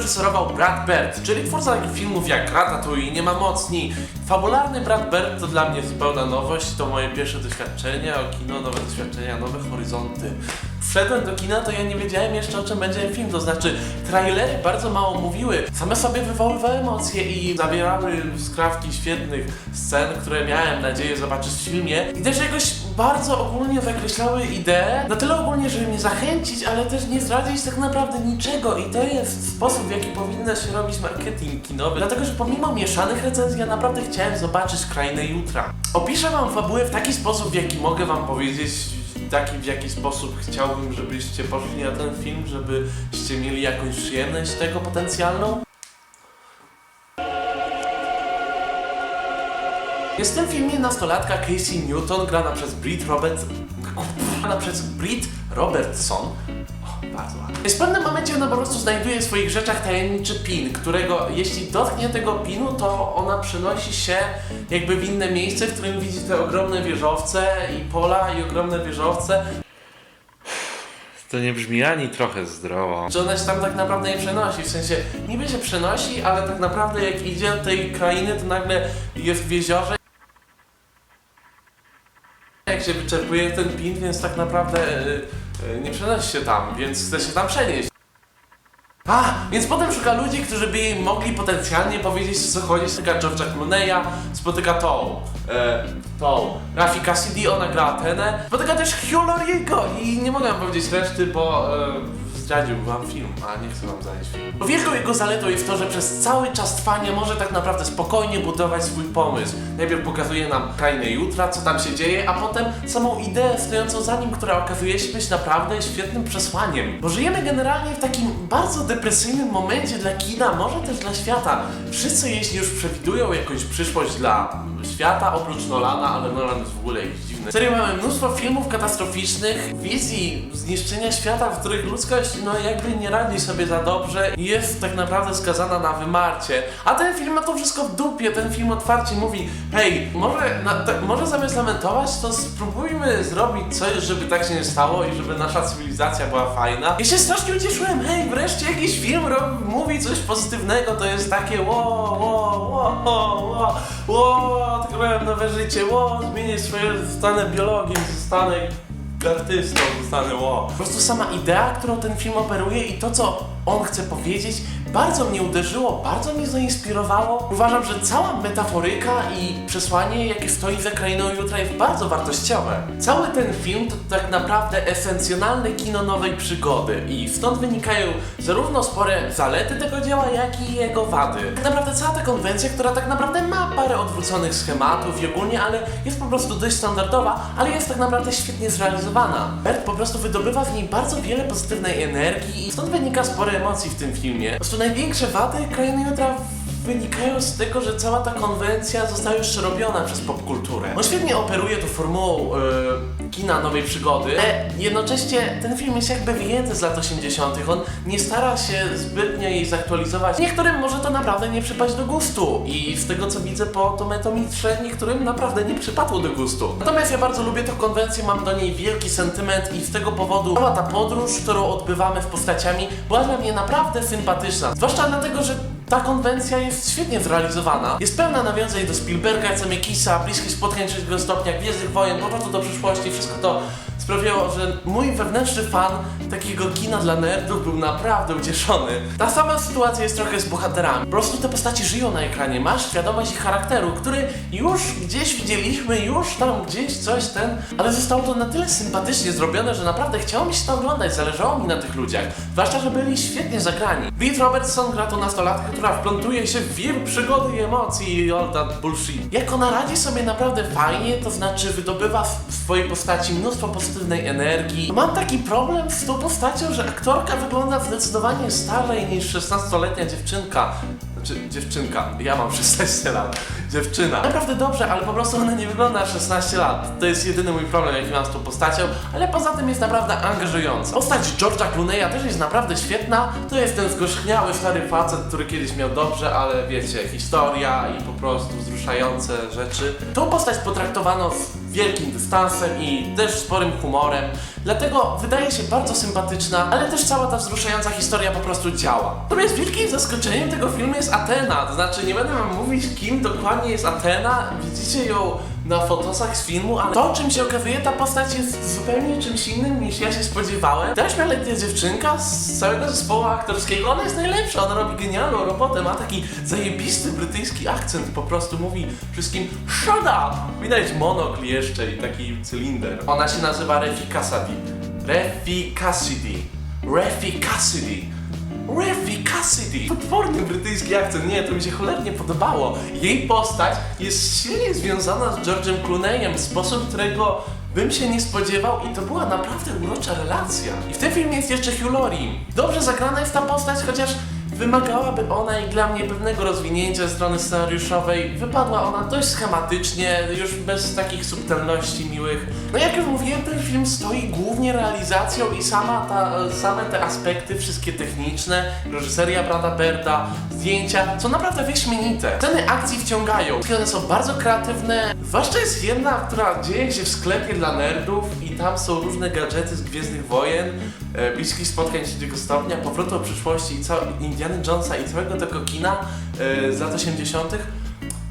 wyreżyserował Brad Bird, czyli twórca takich filmów jak Ratatouille, Nie ma mocni. Fabularny Brad Bird to dla mnie zupełna nowość, to moje pierwsze doświadczenie o kino, nowe doświadczenia, nowe horyzonty. Wszedłem do kina, to ja nie wiedziałem jeszcze o czym będzie film, to znaczy trailery bardzo mało mówiły, same sobie wywoływały emocje i zawierały skrawki świetnych scen, które miałem nadzieję zobaczyć w filmie. I też jakoś bardzo ogólnie zakreślały ideę, na tyle ogólnie, żeby mnie zachęcić, ale też nie zdradzić tak naprawdę niczego. I to jest sposób, w jaki powinno się robić marketing kinowy, dlatego, że pomimo mieszanych recenzji, ja naprawdę chciałem zobaczyć Krainę Jutra. Opiszę wam fabułę w taki sposób, w jaki mogę wam powiedzieć taki, w jaki sposób chciałbym, żebyście poszli na ten film, żebyście mieli jakąś przyjemność z tego potencjalną. Jest w tym filmie nastolatka Casey Newton, grana przez Brit Roberts... grana przez Brit Robertson. O, bardzo ładnie. Jest w pewnym momencie ona po prostu znajduje w swoich rzeczach tajemniczy pin, którego jeśli dotknie tego pinu, to ona przenosi się jakby w inne miejsce, w którym widzi te ogromne wieżowce i pola i ogromne wieżowce. To nie brzmi ani trochę zdrowo. Że ona się tam tak naprawdę nie przenosi, w sensie niby się przenosi, ale tak naprawdę jak idzie do tej krainy, to nagle jest w jeziorze. Się wyczerpuje ten pin, więc tak naprawdę y, y, nie przenosi się tam, więc chce się tam przenieść. A, więc potem szuka ludzi, którzy by jej mogli potencjalnie powiedzieć co chodzi. Spotyka George'a Clooney'a, spotyka tą, e, tą, Rafi Cassidy, ona gra Atenę. Spotyka też Hugh Laurie'ego i nie mogę wam powiedzieć reszty, bo e, zdradził wam film, a nie chcę wam zdradzić film. Bo wielką jego zaletą jest to, że przez cały czas trwania może tak naprawdę spokojnie budować swój pomysł. Najpierw pokazuje nam krainę jutra, co tam się dzieje, a potem samą ideę stojącą za nim, która okazuje się być naprawdę świetnym przesłaniem. Bo żyjemy generalnie w takim bardzo depresyjnym momencie dla kina, może też dla świata. Wszyscy jeśli już przewidują jakąś przyszłość dla świata, oprócz Nolana, ale Nolan jest w ogóle jakiś dziwny. Serio mamy mnóstwo filmów katastroficznych, wizji zniszczenia świata, w których ludzkość no jakby nie radzi sobie za dobrze i jest tak naprawdę skazana na wymarcie. A ten film ma to wszystko w dupie, ten film otwarcie mówi hej, może, na, ta, może zamiast lamentować, to spróbujmy zrobić coś, żeby tak się nie stało i żeby nasza cywilizacja była fajna. Ja się strasznie ucieszyłem, hej, wreszcie jakiś film robi, mówi coś pozytywnego, to jest takie ło, ło, ło, ło, ło, nowe życie, ło, zmienię swoje, zostanę biologiem, zostanę artystą, zostanę ło. Po prostu sama idea, którą ten film operuje i to, co on chce powiedzieć, bardzo mnie uderzyło, bardzo mnie zainspirowało. Uważam, że cała metaforyka i przesłanie, jakie stoi za krainą jutra jest bardzo wartościowe. Cały ten film to tak naprawdę esencjonalne kino nowej przygody i stąd wynikają zarówno spore zalety tego dzieła, jak i jego wady. Tak naprawdę cała ta konwencja, która tak naprawdę ma parę odwróconych schematów i ogólnie, ale jest po prostu dość standardowa, ale jest tak naprawdę świetnie zrealizowana. Bert po prostu wydobywa w niej bardzo wiele pozytywnej energii i stąd wynika sporo emocji w tym filmie. Największe wady Krainy Jutra wynikają z tego, że cała ta konwencja została już przerobiona przez popkulturę. On świetnie operuje tą formułą e, kina nowej przygody, ale jednocześnie ten film jest jakby wyjęty z lat 80. On nie stara się zbytnio jej zaktualizować. Niektórym może to naprawdę nie przypaść do gustu i z tego co widzę po tometrometrze, niektórym naprawdę nie przypadło do gustu. Natomiast ja bardzo lubię tę konwencję, mam do niej wielki sentyment i z tego powodu cała ta podróż, którą odbywamy w postaciami, była dla mnie naprawdę sympatyczna. Zwłaszcza dlatego, że ta konwencja jest świetnie zrealizowana. Jest pełna nawiązań do Spielberga, Zemeckisa, bliskich spotkań trzeciego stopnia, Gwiezdnych Wojen, powrotu do przyszłości. Wszystko to sprawiało, że mój wewnętrzny fan takiego kina dla nerdów był naprawdę ucieszony. Ta sama sytuacja jest trochę z bohaterami. Po prostu te postaci żyją na ekranie, masz świadomość ich charakteru, który już gdzieś widzieliśmy, już tam gdzieś coś ten, ale zostało to na tyle sympatycznie zrobione, że naprawdę chciało mi się to oglądać, zależało mi na tych ludziach. Zwłaszcza, że byli świetnie zagrani. Beat Robertson gra tu nastolatkę, która wplątuje się w wir przygody i emocji i all that bullshit. Jak ona radzi sobie naprawdę fajnie, to znaczy wydobywa w swojej postaci mnóstwo pozytywnej energii. Mam taki problem z tą postacią, że aktorka wygląda zdecydowanie starzej niż 16-letnia dziewczynka. Znaczy, dziewczynka. Ja mam 16 lat. Dziewczyna. Naprawdę dobrze, ale po prostu ona nie wygląda na 16 lat. To jest jedyny mój problem, jaki mam z tą postacią, ale poza tym jest naprawdę angażująca. Postać George'a Clooney'a też jest naprawdę świetna. To jest ten zgorzchniały stary facet, który kiedyś miał dobrze, ale wiecie, historia i po prostu wzruszające rzeczy. Tą postać potraktowano wielkim dystansem i też sporym humorem. Dlatego wydaje się bardzo sympatyczna, ale też cała ta wzruszająca historia po prostu działa. Natomiast wielkim zaskoczeniem tego filmu jest Atena. To znaczy, nie będę wam mówić, kim dokładnie jest Atena. Widzicie ją na fotosach z filmu, ale to, czym się okazuje, ta postać jest zupełnie czymś innym niż ja się spodziewałem. Ta śmioletnia dziewczynka z całego zespołu aktorskiego, ona jest najlepsza, ona robi genialną robotę, ma taki zajebisty brytyjski akcent, po prostu mówi wszystkim shut up! Widać monokl jeszcze i taki cylinder. Ona się nazywa Refi Cassidy. Refi Cassidy. Refi Cassidy. Refi Cassidy! Potworny brytyjski akcent, nie, to mi się cholernie podobało. Jej postać jest silnie związana z George'em Clooneyem w sposób, którego bym się nie spodziewał i to była naprawdę urocza relacja. I w tym filmie jest jeszcze Hugh Laurie. Dobrze zagrana jest ta postać, chociaż wymagałaby ona i dla mnie pewnego rozwinięcia strony scenariuszowej. Wypadła ona dość schematycznie, już bez takich subtelności miłych. No jak już mówiłem, ten film stoi głównie realizacją i sama ta, same te aspekty, wszystkie techniczne, reżyseria Brada Berda, zdjęcia, są naprawdę wyśmienite. Sceny akcji wciągają, one są bardzo kreatywne, zwłaszcza jest jedna, która dzieje się w sklepie dla nerdów i tam są różne gadżety z Gwiezdnych Wojen, e, bliskich spotkań trzeciego stopnia, powrotu do przyszłości i cał- Indiana Jonesa i całego tego kina e, z lat 80.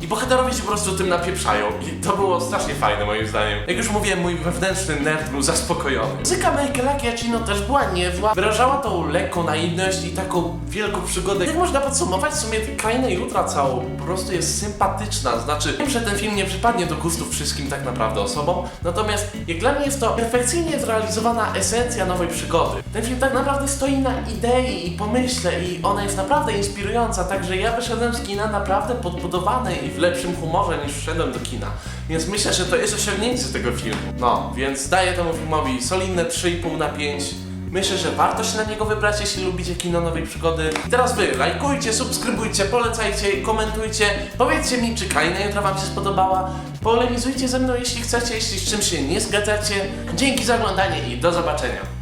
Bohaterowie się po prostu tym napieprzają. I to było strasznie fajne moim zdaniem. Jak już mówiłem, mój wewnętrzny nerd był zaspokojony. Muzyka Michaela Giacchino też była niezła. Wyrażała tą lekką naiwność i taką wielką przygodę. Jak można podsumować, w sumie Krainę Jutra całą po prostu jest sympatyczna. Znaczy, wiem, że ten film nie przypadnie do gustów wszystkim tak naprawdę osobom. Natomiast jak dla mnie jest to perfekcyjnie zrealizowana esencja nowej przygody. Ten film tak naprawdę stoi na idei i pomyśle i ona jest naprawdę inspirująca, także ja wyszedłem z kina naprawdę podbudowany i lepszym humorze niż wszedłem do kina. Więc myślę, że to jest osiągnięcie tego filmu. No, więc daję temu filmowi solidne 3,5 na 5. Myślę, że warto się na niego wybrać, jeśli lubicie kino nowej przygody. I teraz wy, lajkujcie, subskrybujcie, polecajcie, komentujcie. Powiedzcie mi, czy Kraina Jutra wam się spodobała. Polemizujcie ze mną, jeśli chcecie, jeśli z czymś się nie zgadzacie. Dzięki za oglądanie i do zobaczenia.